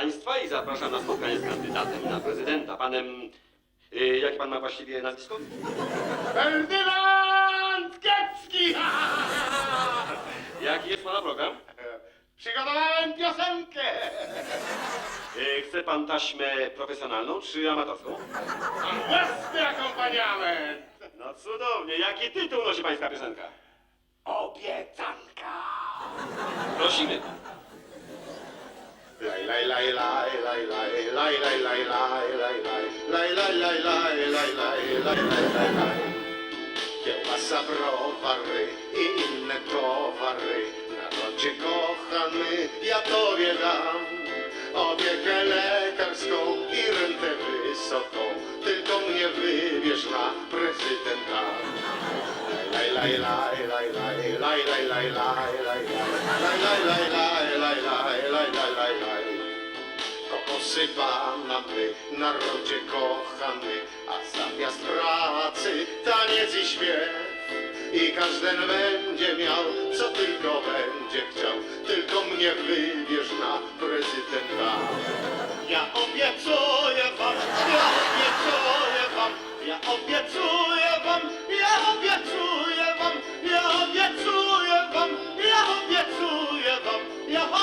państwa i zapraszam na spotkanie z kandydatem na prezydenta, panem... Y, jakie pan ma właściwie nazwisko? Ferdynand Kiepski! Jaki jest pana program? Przygotowałem piosenkę! Y, chce pan taśmę profesjonalną czy amatorską? Mam własny akompaniament! No cudownie, jaki tytuł nosi pańska piosenka? Obiecanka! Prosimy. Kiełbasa, browary i inne towary. Narodzie kochany, ja tobie dam opiekę lekarską i rentę wysoką. Tylko mnie wybierz na prezydenta. Laj, laj, laj, laj, laj, laj, laj, laj, laj, laj, laj, laj, laj, laj, posypa nam narodzie kochany, a zamiast pracy taniec i śpiew. I każdy będzie miał, co tylko będzie chciał, tylko mnie wybierz na prezydenta. Ja obiecuję wam, ja obiecuję wam, ja obiecuję wam, ja obiecuję wam, ja obiecuję wam, ja obiecuję wam, ja obiecuję wam. Ja obiecuję wam.